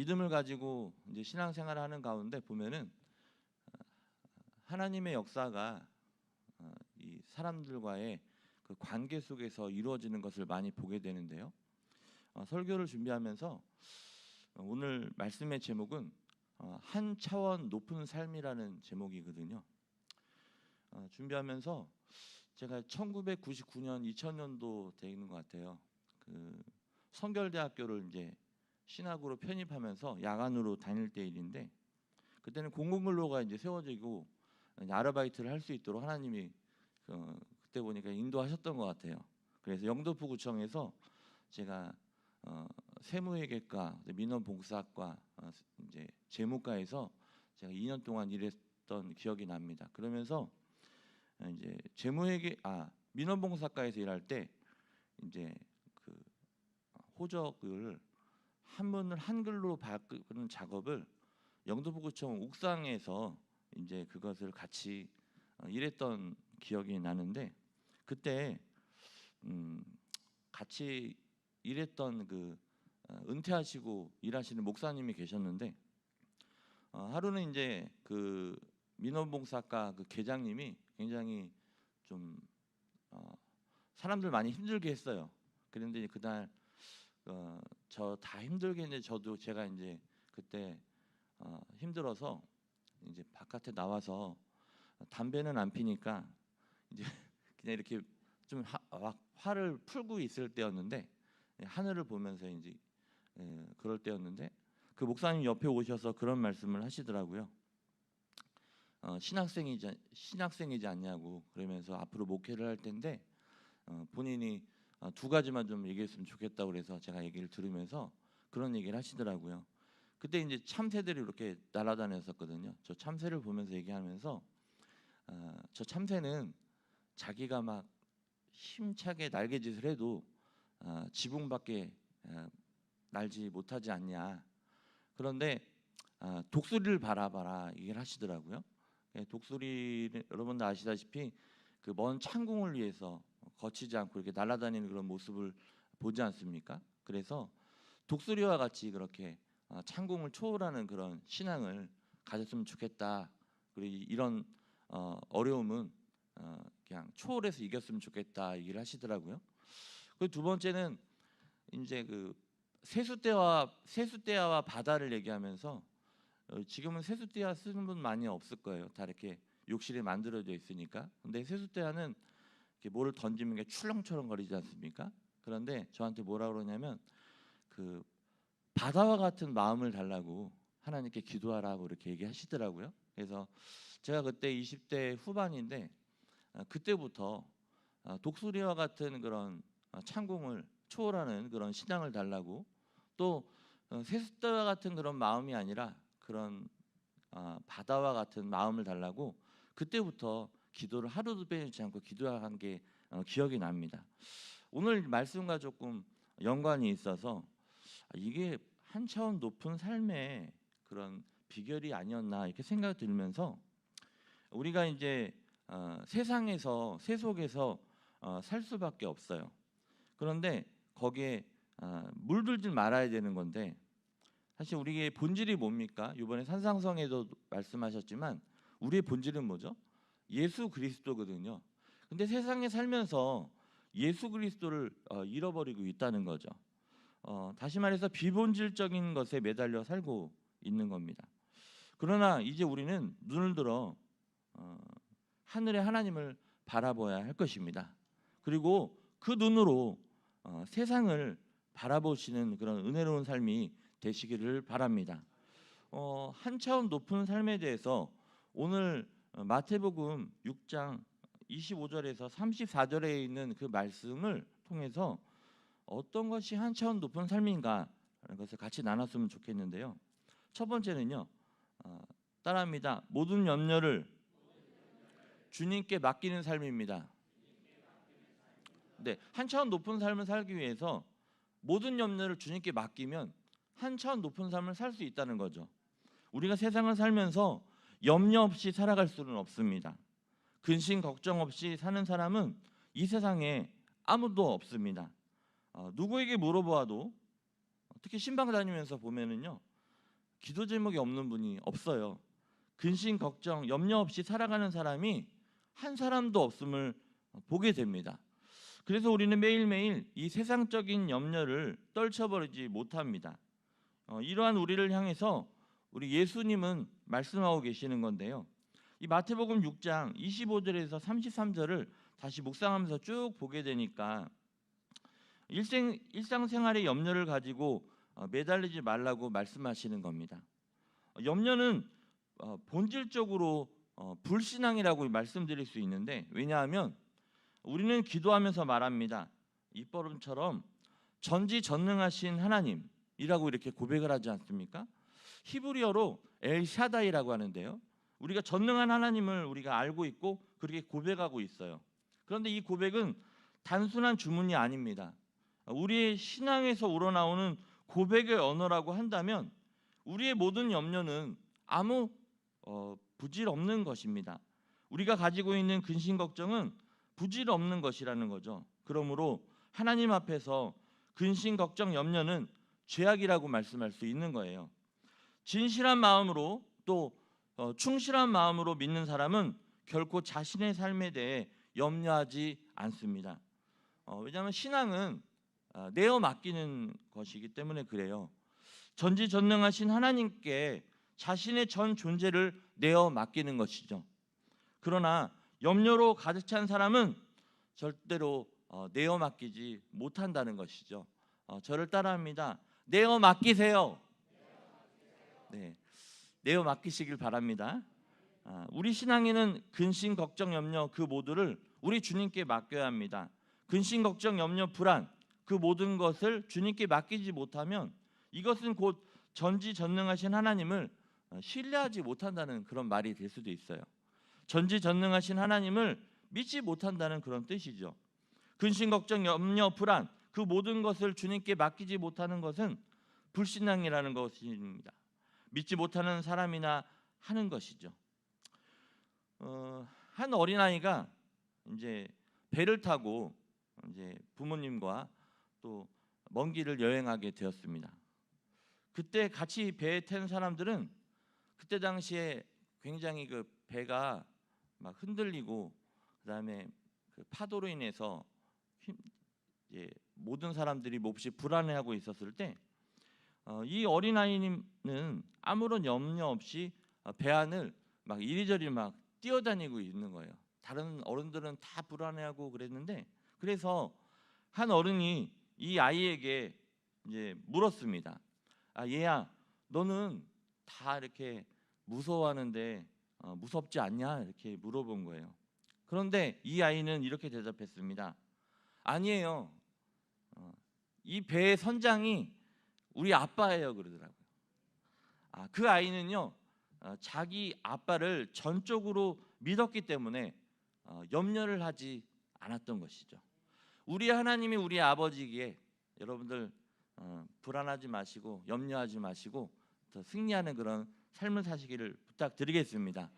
믿음을 가지고 이제 신앙생활을 하는 가운데 보면은 어, 하나님의 역사가 어, 이 사람들과의 그 관계 속에서 이루어지는 것을 많이 보게 되는데요. 어, 설교를 준비하면서 어, 오늘 말씀의 제목은 어, 한 차원 높은 삶이라는 제목이거든요. 어, 준비하면서 제가 1999년 2000년도 되는 것 같아요. 그 성결대학교를 이제 신학으로 편입하면서 야간으로 다닐 때 일인데 그때는 공공근로가 이제 세워지고 아르바이트를 할 수 있도록 하나님이 어, 그때 보니까 인도하셨던 것 같아요. 그래서 영도포 구청에서 제가 어, 세무회계과, 민원봉사과, 어, 이제 재무과에서 제가 2년 동안 일했던 기억이 납니다. 그러면서 어, 이제 재무회계, 아 민원봉사과에서 일할 때 이제 그 호적을 한문을 한글로 바꾸는 작업을 영도포구청 옥상에서 이제 그것을 같이 어, 일했던 기억이 나는데 그때 음, 같이 일했던 그 어, 은퇴하시고 일하시는 목사님이 계셨는데 어, 하루는 이제 그 민원봉사과 그 계장님이 굉장히 좀 어, 사람들 많이 힘들게 했어요. 그런데 그날 어, 저다 힘들게 했는데 저도 제가 이제 그때 어, 힘들어서 이제 바깥에 나와서 담배는 안 피니까 이제 그냥 이렇게 좀 화, 막 화를 풀고 있을 때였는데 예, 하늘을 보면서 이제 예, 그럴 때였는데 그 목사님 옆에 오셔서 그런 말씀을 하시더라고요. 어, 신학생이지 신학생이지 않냐고 그러면서 앞으로 목회를 할 텐데 어, 본인이 어, 두 가지만 좀 얘기했으면 좋겠다고 그래서 제가 얘기를 들으면서 그런 얘기를 하시더라고요. 그때 이제 참새들이 이렇게 날아다녔었거든요. 저 참새를 보면서 얘기하면서 어, 저 참새는 자기가 막 힘차게 날개짓을 해도 어, 지붕밖에 어, 날지 못하지 않냐. 그런데 어, 독수리를 바라봐라 얘기를 하시더라고요. 예, 독수리 여러분도 아시다시피 그 먼 창궁을 위해서 거치지 않고 이렇게 날아다니는 그런 모습을 보지 않습니까? 그래서 독수리와 같이 그렇게 어, 창궁을 초월하는 그런 신앙을 가졌으면 좋겠다. 그리고 이- 이런 어, 어려움은 어, 그냥 초월해서 이겼으면 좋겠다 얘기를 하시더라고요. 그두 번째는 이제 그 세수대와 세수대야와 바다를 얘기하면서 어, 지금은 세수대야 쓰는 분 많이 없을 거예요. 다 이렇게 욕실에 만들어져 있으니까. 근데 세수대야는 뭐를 던지면 게 출렁출렁 거리지 않습니까? 그런데 저한테 뭐라 그러냐면 그 바다와 같은 마음을 달라고 하나님께 기도하라고 이렇게 얘기하시더라고요. 그래서 제가 그때 20대 후반인데 어, 그때부터 어, 독수리와 같은 그런 어, 창공을 초월하는 그런 신앙을 달라고 또 어, 세숫대와 같은 그런 마음이 아니라 그런 어, 바다와 같은 마음을 달라고 그때부터 기도를 하루도 빼지 않고 기도한 게 어, 기억이 납니다. 오늘 말씀과 조금 연관이 있어서 아, 이게 한 차원 높은 삶의 그런 비결이 아니었나 이렇게 생각 들면서 우리가 이제 어, 세상에서 세속에서 어, 살 수밖에 없어요. 그런데 거기에 어, 물들지 말아야 되는 건데 사실 우리의 본질이 뭡니까? 이번에 산상성에도 말씀하셨지만 우리의 본질은 뭐죠? 예수 그리스도거든요. 근데 세상에 살면서 예수 그리스도를 어, 잃어버리고 있다는 거죠. 어, 다시 말해서 비본질적인 것에 매달려 살고 있는 겁니다. 그러나 이제 우리는 눈을 들어 어, 하늘의 하나님을 바라봐야 할 것입니다. 그리고 그 눈으로 어, 세상을 바라보시는 그런 은혜로운 삶이 되시기를 바랍니다. 어, 한 차원 높은 삶에 대해서 오늘 어, 마태복음 6장 25절에서 34절에 있는 그 말씀을 통해서 어떤 것이 한 차원 높은 삶인가라는 것을 같이 나눴으면 좋겠는데요. 첫 번째는요. 어, 따라합니다. 모든 염려를 주님께 맡기는 삶입니다. 네, 한 차원 높은 삶을 살기 위해서 모든 염려를 주님께 맡기면 한 차원 높은 삶을 살 수 있다는 거죠. 우리가 세상을 살면서 염려 없이 살아갈 수는 없습니다. 근심 걱정 없이 사는 사람은 이 세상에 아무도 없습니다. 어, 누구에게 물어보아도 특히 신방 다니면서 보면은요 기도 제목이 없는 분이 없어요. 근심 걱정 염려 없이 살아가는 사람이 한 사람도 없음을 보게 됩니다. 그래서 우리는 매일매일 이 세상적인 염려를 떨쳐버리지 못합니다. 어, 이러한 우리를 향해서 우리 예수님은 말씀하고 계시는 건데요. 이 마태복음 6장 25절에서 33절을 다시 묵상하면서 쭉 보게 되니까 일생 일상생활의 염려를 가지고 어, 매달리지 말라고 말씀하시는 겁니다. 어, 염려는 어, 본질적으로 어, 불신앙이라고 말씀드릴 수 있는데 왜냐하면 우리는 기도하면서 말합니다. 입버름처럼 전지전능하신 하나님이라고 이렇게 고백을 하지 않습니까? 히브리어로 엘샤다이라고 하는데요. 우리가 전능한 하나님을 우리가 알고 있고 그렇게 고백하고 있어요. 그런데 이 고백은 단순한 주문이 아닙니다. 우리의 신앙에서 우러나오는 고백의 언어라고 한다면 우리의 모든 염려는 아무 어, 부질 없는 것입니다. 우리가 가지고 있는 근심 걱정은 부질 없는 것이라는 거죠. 그러므로 하나님 앞에서 근심 걱정 염려는 죄악이라고 말씀할 수 있는 거예요. 진실한 마음으로 또 어, 충실한 마음으로 믿는 사람은 결코 자신의 삶에 대해 염려하지 않습니다. 어, 왜냐하면 신앙은 아, 내어 맡기는 것이기 때문에 그래요. 전지전능하신 하나님께 자신의 전 존재를 내어 맡기는 것이죠. 그러나 염려로 가득 찬 사람은 절대로 어, 내어 맡기지 못한다는 것이죠. 어, 저를 따라합니다. 내어 맡기세요. 네, 내어 맡기시길 바랍니다. 아, 우리 신앙에는 근심, 걱정, 염려 그 모두를 우리 주님께 맡겨야 합니다. 근심, 걱정, 염려, 불안 그 모든 것을 주님께 맡기지 못하면 이것은 곧 전지전능하신 하나님을 어, 신뢰하지 못한다는 그런 말이 될 수도 있어요. 전지전능하신 하나님을 믿지 못한다는 그런 뜻이죠. 근심, 걱정, 염려, 불안 그 모든 것을 주님께 맡기지 못하는 것은 불신앙이라는 것입니다. 믿지 못하는 사람이나 하는 것이죠. 어, 한 어린 아이가 이제 배를 타고 이제 부모님과 또 먼 길을 여행하게 되었습니다. 그때 같이 배에 탄 사람들은 그때 당시에 굉장히 그 배가 막 흔들리고 그다음에 그 파도로 인해서 힘, 모든 사람들이 몹시 불안해하고 있었을 때 어, 이 어린아이는 아무런 염려 없이 어, 배 안을 막 이리저리 막 뛰어다니고 있는 거예요. 다른 어른들은 다 불안해하고 그랬는데 그래서 한 어른이 이 아이에게 이제 물었습니다. 아 얘야, 너는 다 이렇게 무서워하는데 어, 무섭지 않냐 이렇게 물어본 거예요. 그런데 이 아이는 이렇게 대답했습니다. 아니에요. 어, 이 배의 선장이 우리 아빠예요 그러더라고요. 아, 그 아이는요 어, 자기 아빠를 전적으로 믿었기 때문에 어, 염려를 하지 않았던 것이죠. 우리 하나님이 우리 아버지기에 여러분들 어, 불안하지 마시고 염려하지 마시고 더 승리하는 그런 삶을 사시기를 부탁드리겠습니다.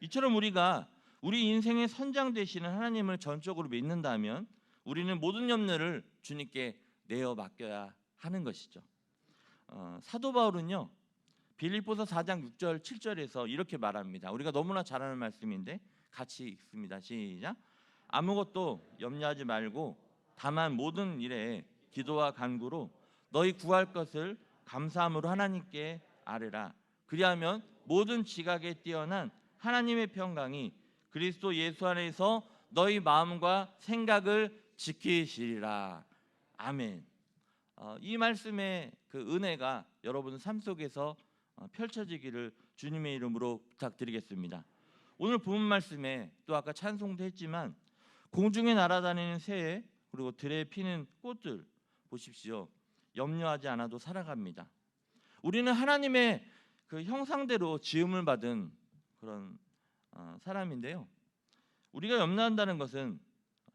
이처럼 우리가 우리 인생의 선장 되시는 하나님을 전적으로 믿는다면 우리는 모든 염려를 주님께 내어 맡겨야 하는 것이죠. 어, 사도 바울은요 빌립보서 4장 6절 7절에서 이렇게 말합니다. 우리가 너무나 잘 아는 말씀인데 같이 읽습니다. 시작. 아무것도 염려하지 말고 다만 모든 일에 기도와 간구로 너희 구할 것을 감사함으로 하나님께 아뢰라. 그리하면 모든 지각에 뛰어난 하나님의 평강이 그리스도 예수 안에서 너희 마음과 생각을 지키시리라. 아멘. 어, 이 말씀의 그 은혜가 여러분 삶 속에서 어, 펼쳐지기를 주님의 이름으로 부탁드리겠습니다. 오늘 본 말씀에 또 아까 찬송도 했지만 공중에 날아다니는 새에 그리고 들에 피는 꽃들 보십시오. 염려하지 않아도 살아갑니다. 우리는 하나님의 그 형상대로 지음을 받은 그런 어, 사람인데요. 우리가 염려한다는 것은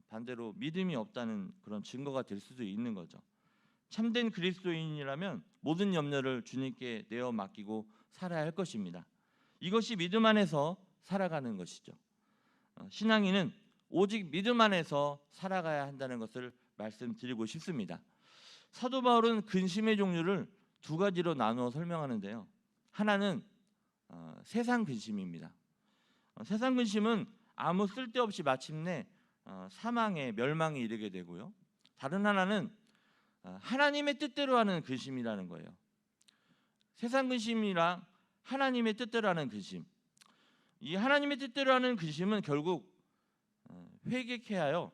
반대로 믿음이 없다는 그런 증거가 될 수도 있는 거죠. 참된 그리스도인이라면 모든 염려를 주님께 내어 맡기고 살아야 할 것입니다. 이것이 믿음 안에서 살아가는 것이죠. 어, 신앙인은 오직 믿음 안에서 살아가야 한다는 것을 말씀드리고 싶습니다. 사도 바울은 근심의 종류를 두 가지로 나누어 설명하는데요. 하나는 어, 세상 근심입니다. 어, 세상 근심은 아무 쓸데없이 마침내 어, 사망에 멸망에 이르게 되고요. 다른 하나는 어, 하나님의 뜻대로 하는 근심이라는 거예요. 세상 근심이랑 하나님의 뜻대로 하는 근심. 이 하나님의 뜻대로 하는 근심은 결국 어, 회개케 하여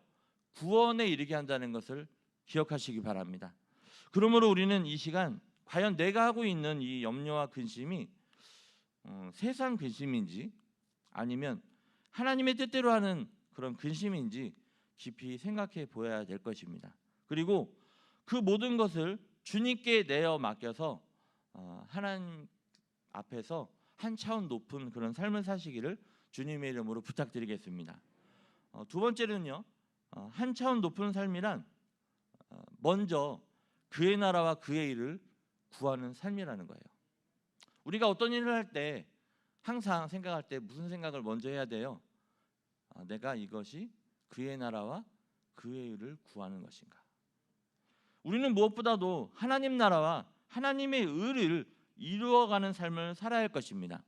구원에 이르게 한다는 것을 기억하시기 바랍니다. 그러므로 우리는 이 시간 과연 내가 하고 있는 이 염려와 근심이 어, 세상 근심인지 아니면 하나님의 뜻대로 하는 그런 근심인지 깊이 생각해 보아야 될 것입니다. 그리고 그 모든 것을 주님께 내어 맡겨서 어, 하나님 앞에서 한 차원 높은 그런 삶을 사시기를 주님의 이름으로 부탁드리겠습니다. 어, 두 번째는요, 어, 한 차원 높은 삶이란 어, 먼저 그의 나라와 그의 일을 구하는 삶이라는 거예요. 우리가 어떤 일을 할 때 항상 생각할 때 무슨 생각을 먼저 해야 돼요? 아, 내가 이것이 그의 나라와 그의 일을 구하는 것인가? 우리는 무엇보다도 하나님 나라와 하나님의 의를 이루어가는 삶을 살아야 할 것입니다.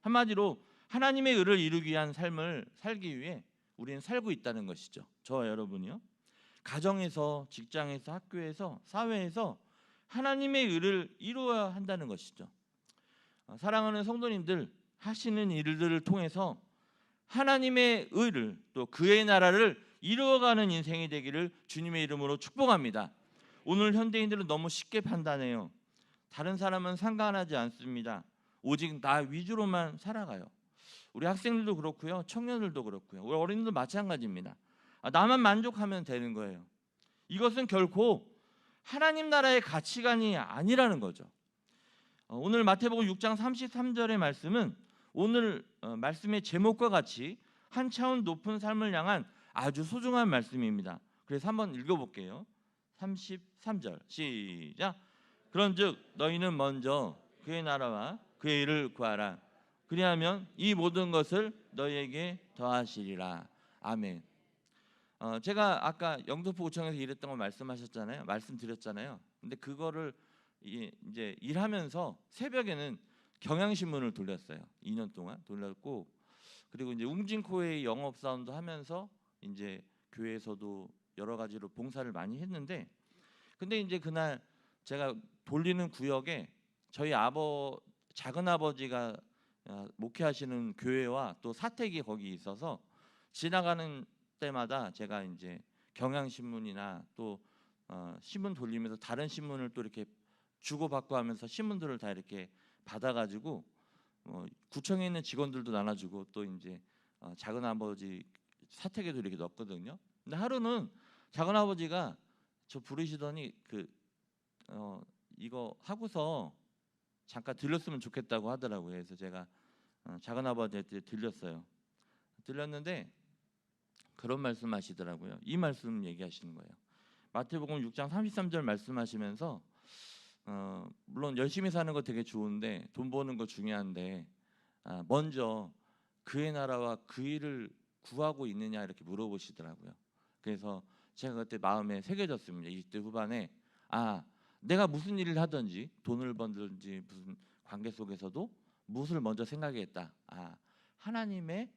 한마디로 하나님의 의를 이루기 위한 삶을 살기 위해 우리는 살고 있다는 것이죠. 저와 여러분이요. 가정에서, 직장에서, 학교에서, 사회에서 하나님의 의를 이루어야 한다는 것이죠. 어, 사랑하는 성도님들 하시는 일들을 통해서 하나님의 의를 또 그의 나라를 이루어가는 인생이 되기를 주님의 이름으로 축복합니다. 오늘 현대인들은 너무 쉽게 판단해요. 다른 사람은 상관하지 않습니다. 오직 나 위주로만 살아가요. 우리 학생들도 그렇고요, 청년들도 그렇고요, 우리 어린이도 마찬가지입니다. 아, 나만 만족하면 되는 거예요. 이것은 결코 하나님 나라의 가치관이 아니라는 거죠. 어, 오늘 마태복음 6장 33절의 말씀은 오늘 어, 말씀의 제목과 같이 한 차원 높은 삶을 향한 아주 소중한 말씀입니다. 그래서 한번 읽어볼게요. 33절 시작. 그런즉 너희는 먼저 그의 나라와 그의 일을 구하라. 그리하면 이 모든 것을 너희에게 더하시리라. 아멘. 어, 제가 아까 영등포구청에서 일했던 거 말씀하셨잖아요. 말씀드렸잖아요. 근데 그거를 이- 이제 일하면서 새벽에는 경향신문을 돌렸어요. 2년 동안 돌렸고 그리고 이제 웅진코의 영업 사원도 하면서 이제 교회에서도 여러 가지로 봉사를 많이 했는데 근데 이제 그날 제가 돌리는 구역에 저희 아버 작은 아버지가 어, 목회하시는 교회와 또 사택이 거기 있어서 지나가는 때마다 제가 이제 경향신문이나 또 어, 신문 돌리면서 다른 신문을 또 이렇게 주고받고 하면서 신문들을 다 이렇게 받아가지고 어, 구청에 있는 직원들도 나눠주고 또 이제 어, 작은 아버지 사택에도 이렇게 넣었거든요. 근데 하루는 작은 아버지가 저 부르시더니 그 어, 이거 하고서 잠깐 들렸으면 좋겠다고 하더라고요. 그래서 제가 어, 작은 아버지한테 들렸어요. 들렸는데 그런 말씀하시더라고요. 이 말씀 얘기하시는 거예요. 마태복음 6장 33절 말씀하시면서 어, 물론 열심히 사는 거 되게 좋은데 돈 버는 거 중요한데 아, 먼저 그의 나라와 그 일을 구하고 있느냐 이렇게 물어보시더라고요. 그래서 제가 그때 마음에 새겨졌습니다. 20대 후반에 아 내가 무슨 일을 하든지 돈을 벌든지 무슨 관계 속에서도 무엇을 먼저 생각했다. 아 하나님의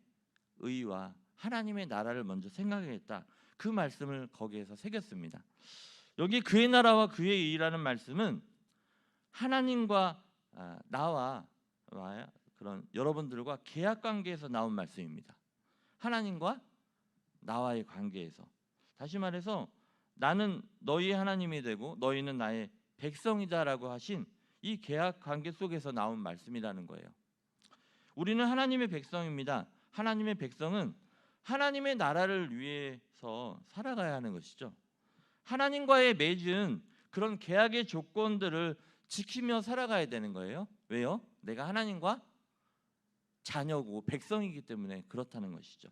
의와 하나님의 나라를 먼저 생각했다. 그 말씀을 거기에서 새겼습니다. 여기 그의 나라와 그의 의라는 말씀은 하나님과 아, 나와 그런 여러분들과 계약 관계에서 나온 말씀입니다. 하나님과 나와의 관계에서 다시 말해서 나는 너희의 하나님이 되고 너희는 나의 백성이다라고 하신 이 계약 관계 속에서 나온 말씀이라는 거예요. 우리는 하나님의 백성입니다. 하나님의 백성은 하나님의 나라를 위해서 살아가야 하는 것이죠. 하나님과의 맺은 그런 계약의 조건들을 지키며 살아가야 되는 거예요. 왜요? 내가 하나님과 자녀고 백성이기 때문에 그렇다는 것이죠.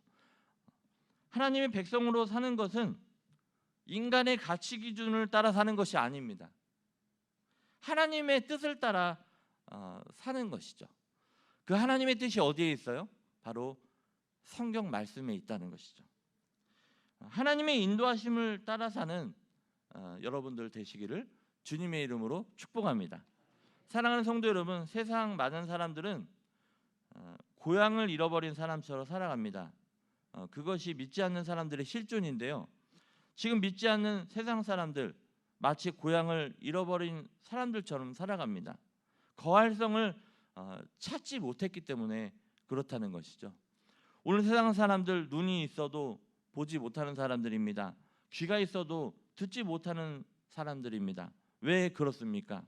하나님의 백성으로 사는 것은 인간의 가치 기준을 따라 사는 것이 아닙니다. 하나님의 뜻을 따라 어, 사는 것이죠. 그 하나님의 뜻이 어디에 있어요? 바로 성경 말씀에 있다는 것이죠. 하나님의 인도하심을 따라 사는 어, 여러분들 되시기를 주님의 이름으로 축복합니다. 사랑하는 성도 여러분, 세상 많은 사람들은 어, 고향을 잃어버린 사람처럼 살아갑니다. 어, 그것이 믿지 않는 사람들의 실존인데요. 지금 믿지 않는 세상 사람들 마치 고향을 잃어버린 사람들처럼 살아갑니다. 거할성을 어, 찾지 못했기 때문에 그렇다는 것이죠. 오늘 세상 사람들 눈이 있어도 보지 못하는 사람들입니다. 귀가 있어도 듣지 못하는 사람들입니다. 왜 그렇습니까?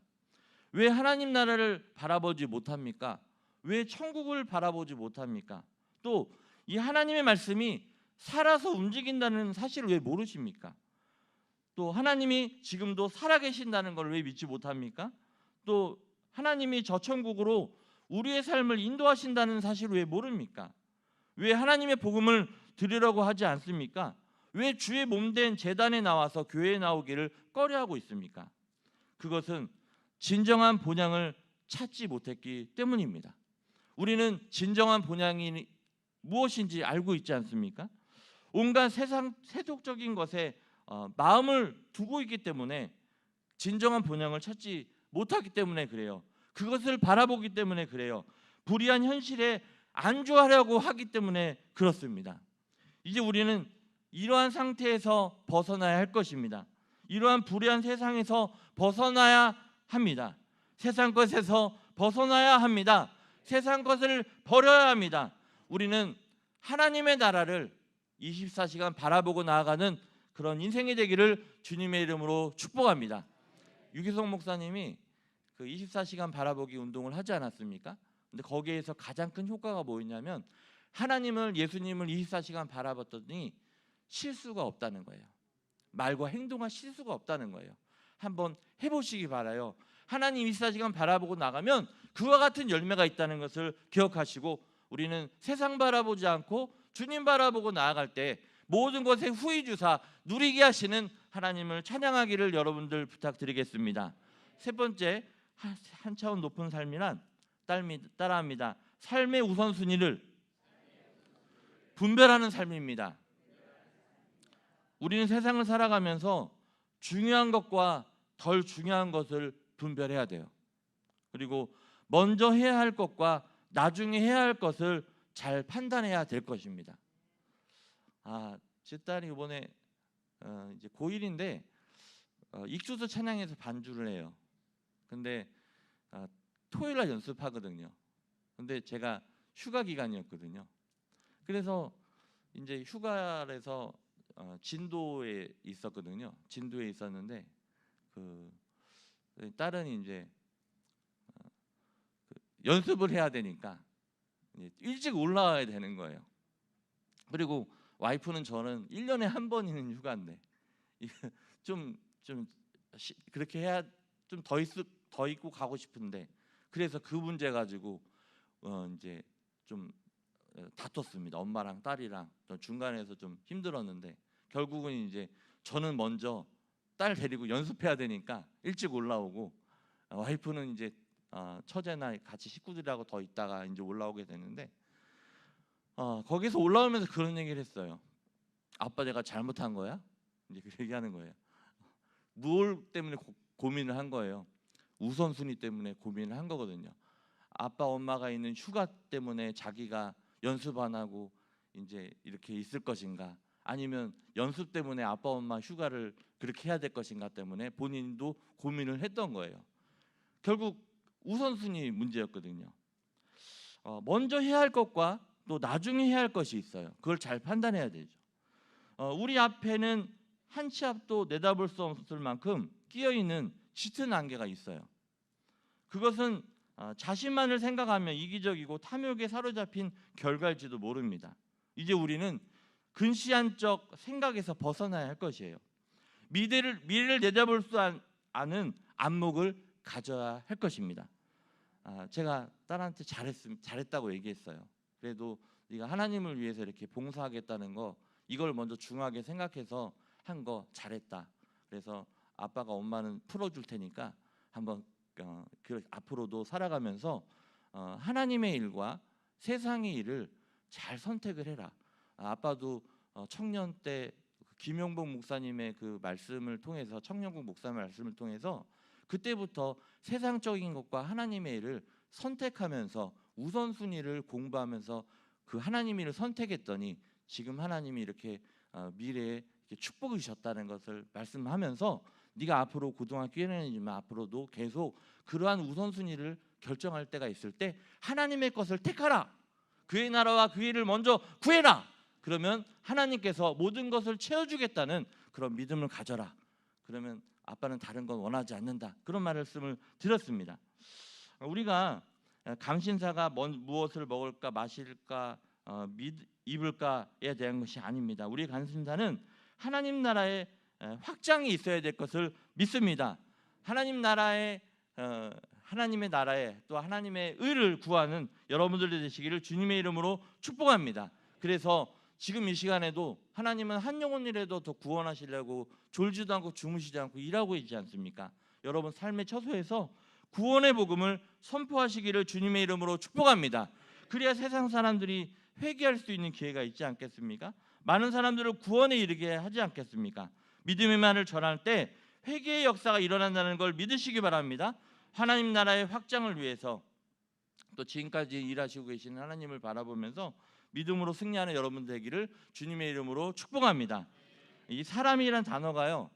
왜 하나님 나라를 바라보지 못합니까? 왜 천국을 바라보지 못합니까? 또 이 하나님의 말씀이 살아서 움직인다는 사실을 왜 모르십니까? 또 하나님이 지금도 살아계신다는 걸 왜 믿지 못합니까? 또 하나님이 저 천국으로 우리의 삶을 인도하신다는 사실을 왜 모릅니까? 왜 하나님의 복음을 드리려고 하지 않습니까? 왜 주의 몸된 재단에 나와서 교회에 나오기를 꺼려하고 있습니까? 그것은 진정한 본향을 찾지 못했기 때문입니다. 우리는 진정한 본향이 무엇인지 알고 있지 않습니까? 온갖 세상 세속적인 것에 어, 마음을 두고 있기 때문에 진정한 본향을 찾지 못하기 때문에 그래요. 그것을 바라보기 때문에 그래요. 불의한 현실에 안주하려고 하기 때문에 그렇습니다. 이제 우리는 이러한 상태에서 벗어나야 할 것입니다. 이러한 불의한 세상에서 벗어나야 합니다. 세상 것에서 벗어나야 합니다. 세상 것을 버려야 합니다. 우리는 하나님의 나라를 24시간 바라보고 나아가는 그런 인생이 되기를 주님의 이름으로 축복합니다. 유기성 목사님이 그 24시간 바라보기 운동을 하지 않았습니까? 근데 거기에서 가장 큰 효과가 뭐였냐면 하나님을 예수님을 24시간 바라봤더니 실수가 없다는 거예요. 말과 행동과 실수가 없다는 거예요. 한번 해보시기 바라요. 하나님 24시간 바라보고 나가면 그와 같은 열매가 있다는 것을 기억하시고 우리는 세상 바라보지 않고 주님 바라보고 나아갈 때 모든 것에 후히 주사 누리게 하시는 하나님을 찬양하기를 여러분들 부탁드리겠습니다. 세 번째 한- 한 차원 높은 삶이란 따라합니다. 삶의 우선순위를 분별하는 삶입니다. 우리는 세상을 살아가면서 중요한 것과 덜 중요한 것을 분별해야 돼요. 그리고 먼저 해야 할 것과 나중에 해야 할 것을 잘 판단해야 될 것입니다. 아, 제 딸이 이번에 어, 이제 고1인데 어, 익수수 찬양에서 반주를 해요. 근데 아, 토요일 날 연습하거든요. 근데 제가 휴가 기간이었거든요. 그래서 이제 휴가에서 어, 진도에 있었거든요. 진도에 있었는데 그 딸은 이제 어, 그 연습을 해야 되니까 일찍 올라와야 되는 거예요. 그리고 와이프는 저는 1년에 한 번 있는 휴가인데 좀좀 그렇게 해야 좀 더 있, 더 있고 가고 싶은데 그래서 그 문제 가지고 어 이제 좀 어, 다퉜습니다. 엄마랑 딸이랑 저 중간에서 좀 힘들었는데 결국은 이제 저는 먼저 딸 데리고 연습해야 되니까 일찍 올라오고 어, 와이프는 이제 어, 처제나 같이 식구들하고 더 있다가 이제 올라오게 되는데 어, 거기서 올라오면서 그런 얘기를 했어요. 아빠 내가 잘못한 거야? 이제 그 얘기하는 거예요. 뭘 때문에 고, 고민을 한 거예요. 우선순위 때문에 고민을 한 거거든요. 아빠 엄마가 있는 휴가 때문에 자기가 연습 안 하고 이제 이렇게 있을 것인가 아니면 연습 때문에 아빠 엄마 휴가를 그렇게 해야 될 것인가 때문에 본인도 고민을 했던 거예요. 결국 우선순위 문제였거든요. 어, 먼저 해야 할 것과 또 나중에 해야 할 것이 있어요. 그걸 잘 판단해야 되죠. 어, 우리 앞에는 한 치 앞도 내다볼 수 없을 만큼 끼어 있는 짙은 안개가 있어요. 그것은 어, 자신만을 생각하며 이기적이고 탐욕에 사로잡힌 결과일지도 모릅니다. 이제 우리는 근시안적 생각에서 벗어나야 할 것이에요. 미래를 미래를 내다볼 수 안- 않은 안목을 가져야 할 것입니다. 아, 제가 딸한테 잘했음 잘했다고 얘기했어요. 그래도 네가 하나님을 위해서 이렇게 봉사하겠다는 거 이걸 먼저 중요하게 생각해서 한 거 잘했다. 그래서 아빠가 엄마는 풀어줄 테니까 한번 어, 그 앞으로도 살아가면서 어, 하나님의 일과 세상의 일을 잘 선택을 해라. 아, 아빠도 어, 청년 때그 김용복 목사님의 그 말씀을 통해서 청년국 목사 말씀을 통해서 그때부터 세상적인 것과 하나님의 일을 선택하면서 우선순위를 공부하면서 그 하나님의 일을 선택했더니 지금 하나님이 이렇게 어, 미래에 주셨다는 것을 말씀하면서 네가 앞으로 고등학교 1년이지만 앞으로도 계속 그러한 우선순위를 결정할 때가 있을 때 하나님의 것을 택하라. 그의 나라와 그의 일을 먼저 구해라. 그러면 하나님께서 모든 것을 채워주겠다는 그런 믿음을 가져라. 그러면 아빠는 다른 건 원하지 않는다. 그런 말씀을 드렸습니다. 우리가 감신사가 뭔, 무엇을 먹을까 마실까 어, 믿, 입을까에 대한 것이 아닙니다. 우리 감신사는 하나님 나라의 에, 확장이 있어야 될 것을 믿습니다. 하나님 나라의 어, 하나님의 나라에 또 하나님의 의를 구하는 여러분들이 되시기를 주님의 이름으로 축복합니다. 그래서 지금 이 시간에도 하나님은 한 영혼이라도 더 구원하시려고 졸지도 않고 주무시지 않고 일하고 있지 않습니까? 여러분 삶의 처소에서 구원의 복음을 선포하시기를 주님의 이름으로 축복합니다. 그래야 세상 사람들이 회개할 수 있는 기회가 있지 않겠습니까? 많은 사람들을 구원에 이르게 하지 않겠습니까? 믿음의 말을 전할 때 회개의 역사가 일어난다는 걸 믿으시기 바랍니다. 하나님 나라의 확장을 위해서 또 지금까지 일하시고 계시는 하나님을 바라보면서 믿음으로 승리하는 여러분 되기를 주님의 이름으로 축복합니다. 이 사람이란 단어가요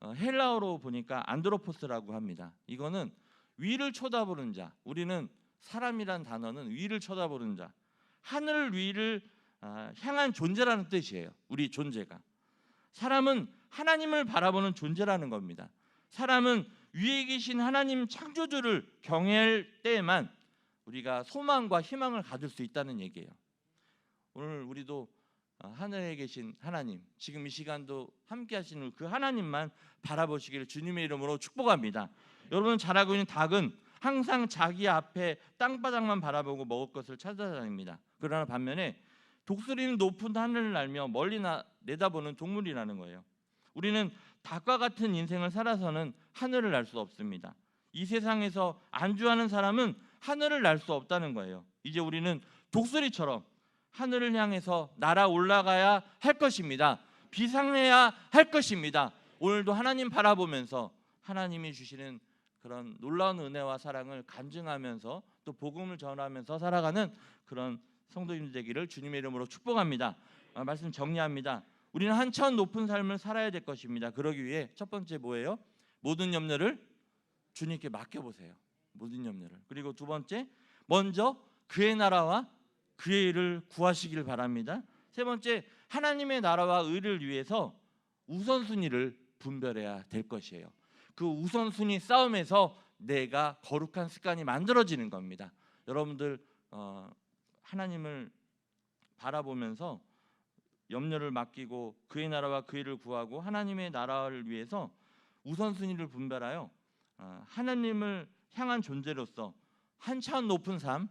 어, 헬라어로 보니까 안드로포스라고 합니다. 이거는 위를 쳐다보는 자. 우리는 사람이란 단어는 위를 쳐다보는 자, 하늘 위를 아, 향한 존재라는 뜻이에요. 우리 존재가 사람은 하나님을 바라보는 존재라는 겁니다. 사람은 위에 계신 하나님 창조주를 경외할 때에만 우리가 소망과 희망을 가질 수 있다는 얘기예요. 오늘 우리도 어, 하늘에 계신 하나님, 지금 이 시간도 함께 하시는 그 하나님만 바라보시기를 주님의 이름으로 축복합니다. 여러분 잘 알고 있는 닭은 항상 자기 앞에 땅바닥만 바라보고 먹을 것을 찾아다닙니다. 그러나 반면에 독수리는 높은 하늘을 날며 멀리 나, 내다보는 동물이라는 거예요. 우리는 닭과 같은 인생을 살아서는 하늘을 날 수 없습니다. 이 세상에서 안주하는 사람은 하늘을 날 수 없다는 거예요. 이제 우리는 독수리처럼 하늘을 향해서 날아 올라가야 할 것입니다. 비상해야 할 것입니다. 오늘도 하나님 바라보면서 하나님이 주시는 그런 놀라운 은혜와 사랑을 간증하면서 또 복음을 전하면서 살아가는 그런 성도님 되기를 주님의 이름으로 축복합니다. 아, 말씀 정리합니다. 우리는 한 차원 높은 삶을 살아야 될 것입니다. 그러기 위해 첫 번째 뭐예요? 모든 염려를 주님께 맡겨 보세요. 모든 염려를. 그리고 두 번째 먼저 그의 나라와 그의 일을 구하시길 바랍니다. 세 번째 하나님의 나라와 의를 위해서 우선순위를 분별해야 될 것이에요. 그 우선순위 싸움에서 내가 거룩한 습관이 만들어지는 겁니다. 여러분들 어, 하나님을 바라보면서 염려를 맡기고 그의 나라와 그 일을 구하고 하나님의 나라를 위해서 우선순위를 분별하여 어, 하나님을 향한 존재로서 한 차원 높은 삶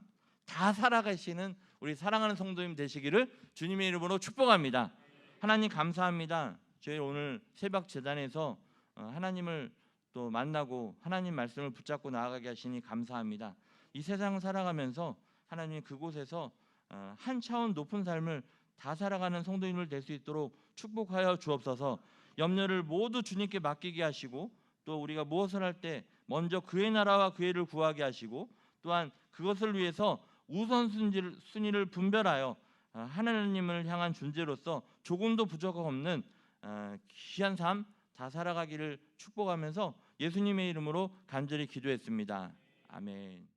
다 살아가시는 우리 사랑하는 성도님 되시기를 주님의 이름으로 축복합니다. 하나님 감사합니다. 저희 오늘 새벽 재단에서 어, 하나님을 또 만나고 하나님 말씀을 붙잡고 나아가게 하시니 감사합니다. 이 세상 살아가면서 하나님 그곳에서 어, 한 차원 높은 삶을 다 살아가는 성도님을 될 수 있도록 축복하여 주옵소서. 염려를 모두 주님께 맡기게 하시고 또 우리가 무엇을 할 때 먼저 그의 나라와 그의 를 구하게 하시고 또한 그것을 위해서 우선순위를 분별하여 어, 하나님을 향한 존재로서 조금도 부족 없는 어, 귀한 삶 다 살아가기를 축복하면서 예수님의 이름으로 간절히 기도했습니다. 아멘.